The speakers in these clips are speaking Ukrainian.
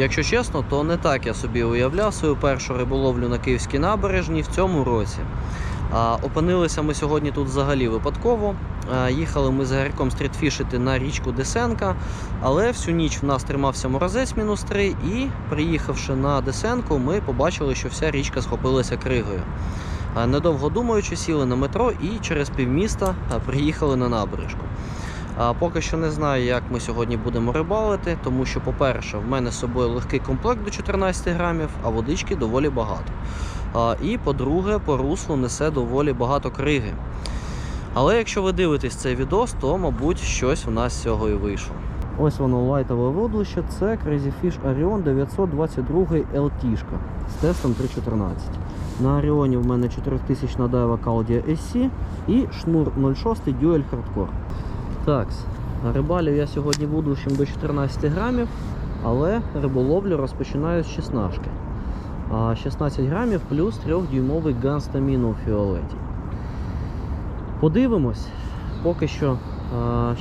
Якщо чесно, то не так я собі уявляв свою першу риболовлю на Київській набережній в цьому році. А, опинилися ми сьогодні тут взагалі випадково. А, їхали ми з Гарьком стрітфішити на річку Десенка, але всю ніч в нас тримався морозець мінус 3, і приїхавши на Десенку, ми побачили, що вся річка схопилася кригою. А, недовго думаючи, сіли на метро і через півміста приїхали на набережку. А поки що не знаю, як ми сьогодні будемо рибалити, тому що, по-перше, в мене з собою легкий комплект до 14 грамів, а водички доволі багато. А, і по-друге, по руслу несе доволі багато криги. Але якщо ви дивитесь цей відос, то, мабуть, щось у нас з цього і вийшло. Ось воно лайтове водище, це Crazy Fish Orion 922 LT з тестом 3.14. На Оріоні в мене 4000 дайва Caldia SC і шнур 06 Dual Hardcore. Так, рибалів я сьогодні буду ще до 14 грамів, але риболовлю розпочинаю з 16. 16 грамів плюс 3-дюймовий ганстамін у фіолеті. Подивимось, поки що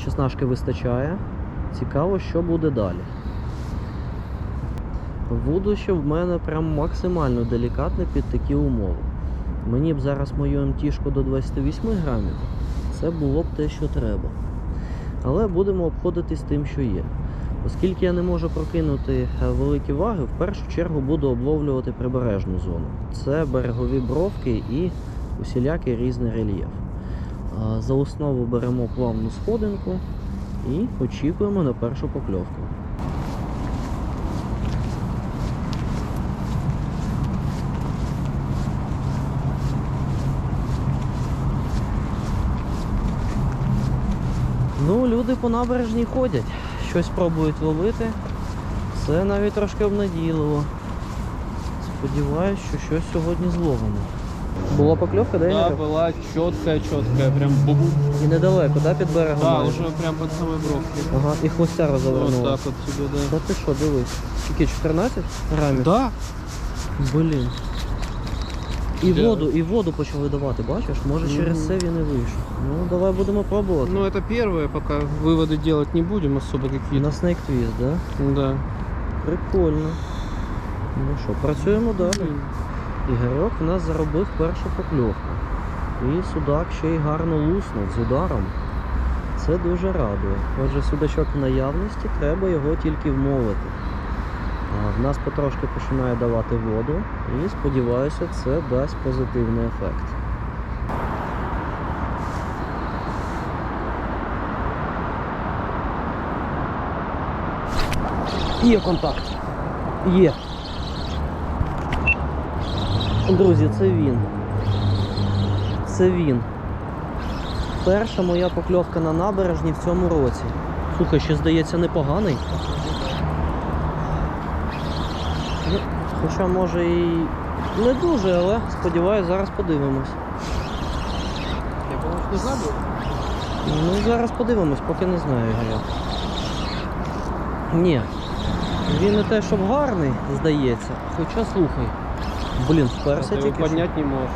16 вистачає. Цікаво, що буде далі. Вудище в мене прям максимально делікатне під такі умови. Мені б зараз мою МТшку до 28 грамів, це було б те, що треба. Але будемо обходитись тим, що є. Оскільки я не можу прокинути е, великі ваги, в першу чергу буду обловлювати прибережну зону. Це берегові бровки і усілякий різний рельєф. За основу беремо плавну сходинку і очікуємо на першу покльовку. Ну, люди по набережній ходять, щось пробують ловити. Це навіть трошки обнадійливо. Сподіваюсь, що щось сьогодні зловимо. Була покльовка, де Да, я была четкая, четкая, прям бубу. І недалеко, да, під берегом? Да, уже прям под самой бровкой. Ага, і хвостяра Вот завернула. так вот тебе, да. Та ти що, дивись. Тільки 14 грамів? Да? Блін. І Де? воду, і воду почали давати, бачиш? Може через Мгм. це він і вийшов. Ну, давай будемо пробувати. Ну это первое, пока выводы делать не будем особо какие-то. На Snake Twist, да? Да. Прикольно. Ну що, працюємо далі. Ігорьок в нас заробив першу покльовку. І судак ще й гарно луснув з ударом. Це дуже радує. Отже, судачок в наявності, треба його тільки вмовити. В нас потрошки починає давати воду і сподіваюся, це дасть позитивний ефект. Є контакт. Є. Друзі, це він. Це він. Перша моя покльовка на набережні в цьому році. Слухай, ще здається непоганий. Ну, хоча може і не дуже, але сподіваюся, зараз подивимось. Я думал, что забыл. Ну зараз подивимось, поки не знаю я. Ні. Він не те, щоб гарний, здається. Хоча слухай. Блін, вперся тільки. що. поднять не можешь.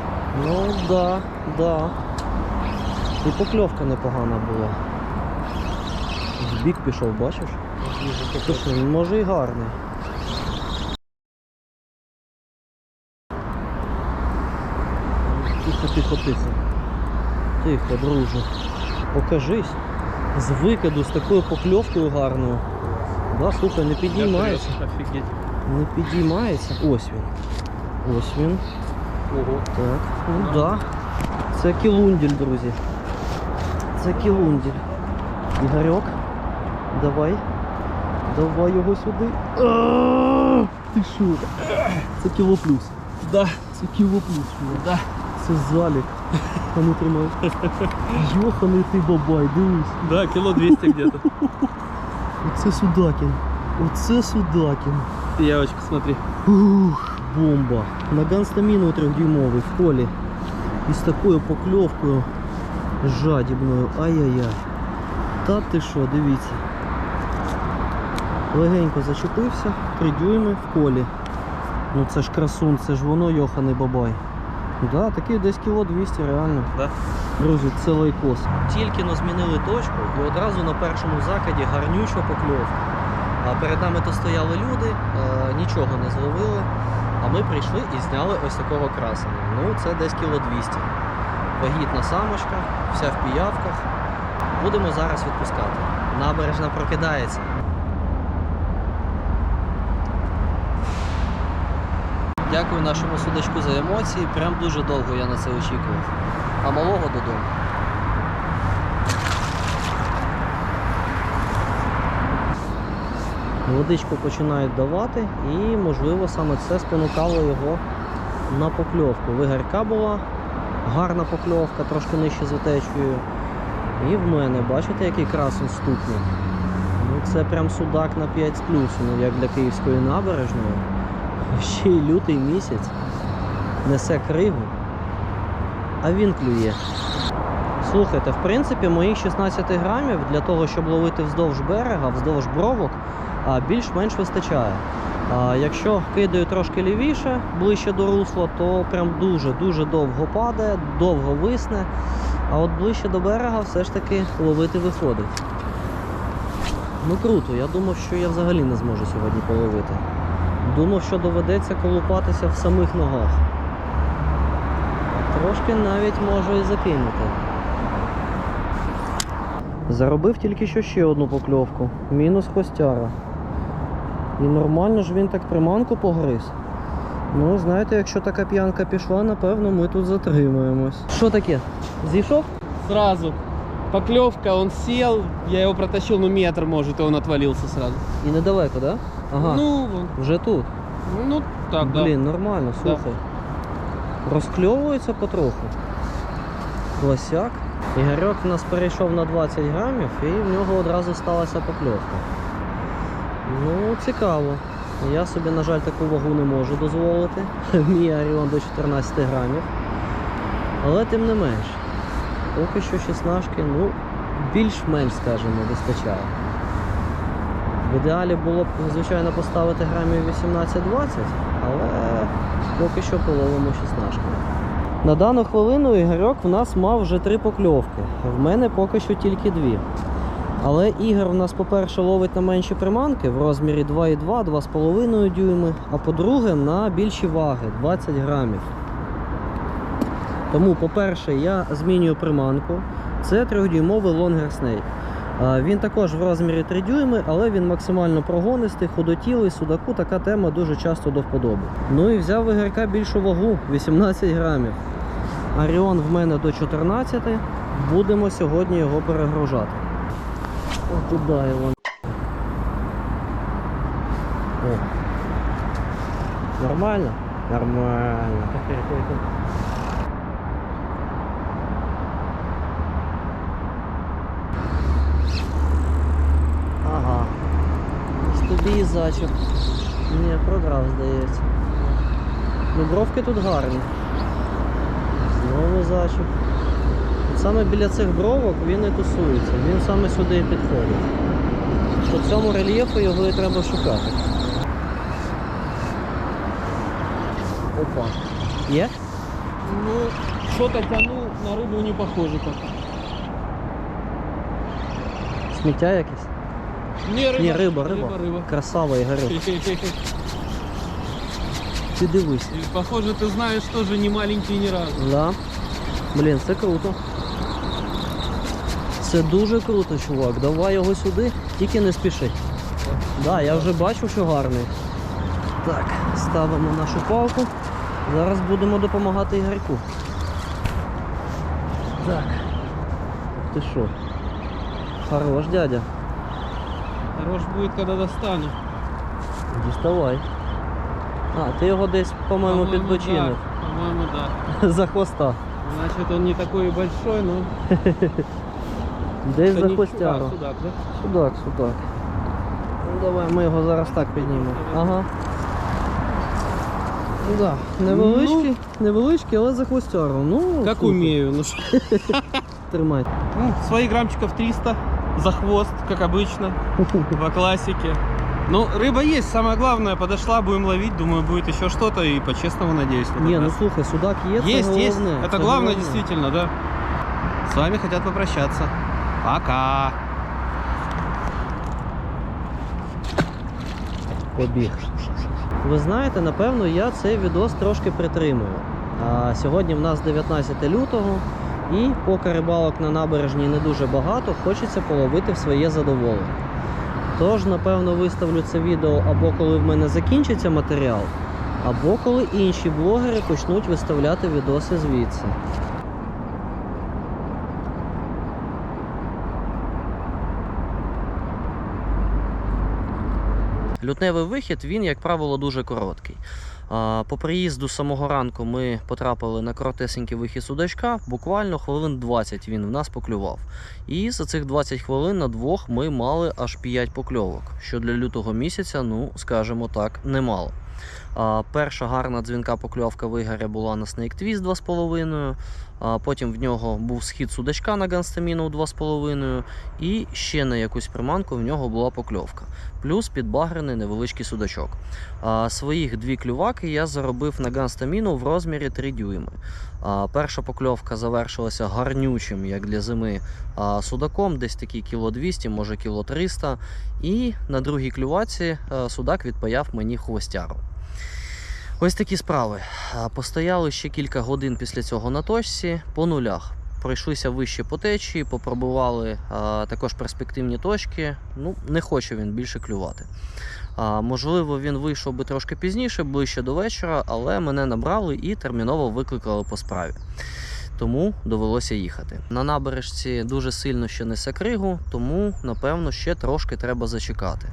Ну да, да. І покльовка непогана була. В бік пішов, бачиш? Слушай, він може і гарний. Тихо, тихо, тихо. Тихо, друже. Покажись. З викиду з такою покльовкою гарною. Да, слухай, не підіймається. Не підіймається. Ось він. Ось він. Ого. Так, ну да. Це кілунділь, друзі. Це кілунділь. Ігорьок, давай. Давай його сюди. А, Ти що? Це кіло плюс. Да. Це кіло плюс. Да. Це залік. А ну тримай. Йоханий ти бабай, дивись. Да, кило 200 где-то. Оце судакін. Оце судакін. Явочка, смотри. Ух, бомба. На ганстаміну трьохдюймовий в полі. І з такою покльовкою жадібною. Ай-яй-яй. Та ти що, дивіться. Легенько зачепився, три дюйми в полі. Ну це ж красун, це ж воно йоханий бабай. Да, такий десь кіло 200 реально. Да. Друзі, це лайкос. Тільки но змінили точку і одразу на першому закиді гарнюча покльовка. А перед нами то стояли люди, е, нічого не зловили. А ми прийшли і зняли ось такого красення. Ну, це десь кіло 200. Вагітна самочка, вся в піявках. Будемо зараз відпускати. Набережна прокидається. Дякую нашому судачку за емоції. Прям дуже довго я на це очікував. А малого додому. Водичку починають давати, і, можливо, саме це спонукало його на покльовку. Вигарка була гарна покльовка, трошки нижче за течією. І в мене, бачите, який красень стукнув? Ну, це прям судак на 5 з плюсом, як для київської набережної. Ще й лютий місяць несе криву, а він клює. Слухайте, в принципі, моїх 16 грамів для того, щоб ловити вздовж берега, вздовж бровок, більш-менш вистачає. Якщо кидаю трошки лівіше, ближче до русла, то прям дуже-дуже довго падає, довго висне. А от ближче до берега все ж таки ловити виходить. Ну круто, я думав, що я взагалі не зможу сьогодні половити. Думав, що доведеться колупатися в самих ногах. Трошки навіть можу і закинути. Заробив тільки що ще одну покльовку. Мінус хвостяра. І нормально ж він так приманку погриз. Ну, знаєте, якщо така п'янка пішла, напевно, ми тут затримаємось. Що таке? Зійшов? Сразу. Поклевка, он сел, я его протащил, ну метр может, и он отвалился сразу. І недалеко, так? Да? Ага. Ну, вон. Вже тут. ну так, да. Блін, нормально, Да. Розкльовується потроху. Лосяк. Ігорьок в нас перейшов на 20 грамів і в нього одразу сталася покльовка. Ну, цікаво. Я собі, на жаль, таку вагу не можу дозволити. Мій Оріон до 14 грамів. Але тим не менш, поки що 16, ну, більш-менш, скажімо, вистачає. В ідеалі було б, звичайно, поставити грамів 18-20, але поки що половимо 16. На дану хвилину Ігорьок в нас мав вже три покльовки. В мене поки що тільки дві. Але Ігор у нас, по-перше, ловить на менші приманки в розмірі 2,2, 2,5 дюйми, а по-друге, на більші ваги 20 грамів. Тому, по-перше, я змінюю приманку. Це 3-дюймовий лонгер снейк. Він також в розмірі 3 дюйми, але він максимально прогонистий, худотілий, судаку така тема дуже часто до вподоби. Ну і взяв ігорка більшу вагу 18 грамів. Аріон в мене до 14. Будемо сьогодні його перегружати. О, туди його. О. Нормально? Нормально. Ага. Зачіп. Ні, програв, здається. Ну, бровки тут гарні. Знову зачіп. Саме біля цих бровок він і тусується. Він саме сюди і підходить. По цьому рельєфу його і треба шукати. Опа. Є? Ну, что-то тянул, на рыбу не похоже пока. Сміття якесь? Не, рыба. Ні, риба, риба. Рыба, рыба. Красава Ігорю. Ти дивись. И, Похоже, ты знаешь, тоже не маленький ни разу. Да. Блін, це круто. Це дуже круто, чувак. Давай його сюди, тільки не спіши. Да, я вже бачу, що гарний. Так, ставимо нашу палку. Зараз будемо допомагати Ігорьку. Так. Ти що? Хорош, дядя. Хорош будет, когда достану. Діставай. А, ти його десь, по-моєму, да. По-моему, да. За хвоста. Значит, он не такой и большой, но... Десь за не хвостяру. чувак, судак, да? Судак, судак. Ну давай ми його зараз так піднімемо. Ага. Да, невеличкий, невеличкий, але за хвостяру. Ну, Как супер. умею. Ну, ш- Тримай. ну, свои граммчиков 300 за хвост, как обычно, по классике. Ну, рыба есть, самое главное, подошла, будем ловить, думаю, будет еще что-то, и по-честному надеюсь. в этот Ні, ну раз. слухай, судак є, це Есть, головне. есть. Это це главное, головне. действительно, да. С вами хотят попрощаться. Пока. Побіг. Ви знаєте, напевно, я цей відос трошки притримую. А, сьогодні в нас 19 лютого, І поки рибалок на набережні не дуже багато, хочеться половити в своє задоволення. Тож, напевно, виставлю це відео або коли в мене закінчиться матеріал, або коли інші блогери почнуть виставляти відоси звідси. Лютневий вихід він, як правило, дуже короткий. По приїзду самого ранку ми потрапили на коротесенький вихід судачка. Буквально хвилин 20 він в нас поклював. І за цих 20 хвилин на двох ми мали аж 5 покльовок, що для лютого місяця, ну скажімо так, немало. Перша гарна дзвінка покльовка в була на Snake Twist 2,5. Потім в нього був схід судачка на Ганстаміну 2,5. І ще на якусь приманку в нього була покльовка. Плюс підбагрений невеличкий судачок. Своїх дві клюваки я заробив на ганстаміну в розмірі 3 дюйми. Перша покльовка завершилася гарнючим, як для зими, судаком, десь такі кіло 200, може кіло 300. І на другій клюваці судак відпаяв мені хвостяру. Ось такі справи. Постояли ще кілька годин після цього на точці по нулях. Пройшлися вище по течії, попробували а, також перспективні точки. Ну, не хоче він більше клювати. А, можливо, він вийшов би трошки пізніше, ближче до вечора, але мене набрали і терміново викликали по справі. Тому довелося їхати. На набережці дуже сильно ще несе кригу, тому напевно ще трошки треба зачекати.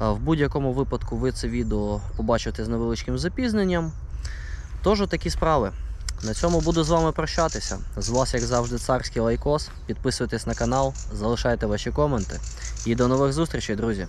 В будь-якому випадку ви це відео побачите з невеличким запізненням. Тож такі справи. На цьому буду з вами прощатися. З вас, як завжди, царський лайкос. Підписуйтесь на канал, залишайте ваші коменти. І до нових зустрічей, друзі!